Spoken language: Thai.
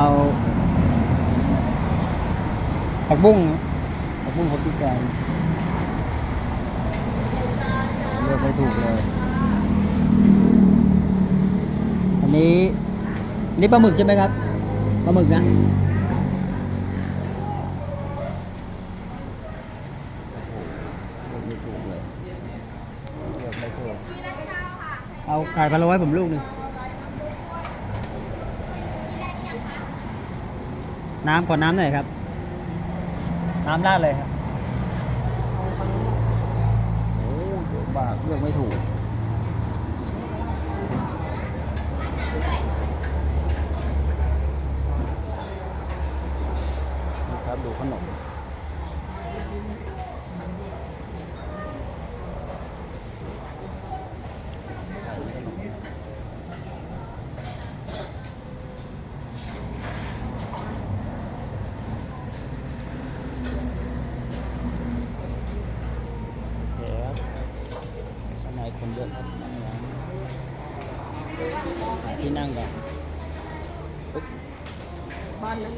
เอาผักบุ้งผักบุ้งผักพิการเลือกไม่ถูกเลย อันนี้นี่ปลาหมึกใช่ไหมครับปลาหมึกนะเอาไข่พะโล้ให้ผมลูกหนึ่ง น้ำขอน้ำหน่อยครับ น้ำราดเลยครับโอ้เดี๋ยวบากเลือกไม่ถูกนะครับดูขนมโอเคครับข้างใน คนเยอะครับนั่งร้านหาที่นั่งก่อนปึ๊บบ้านนั้น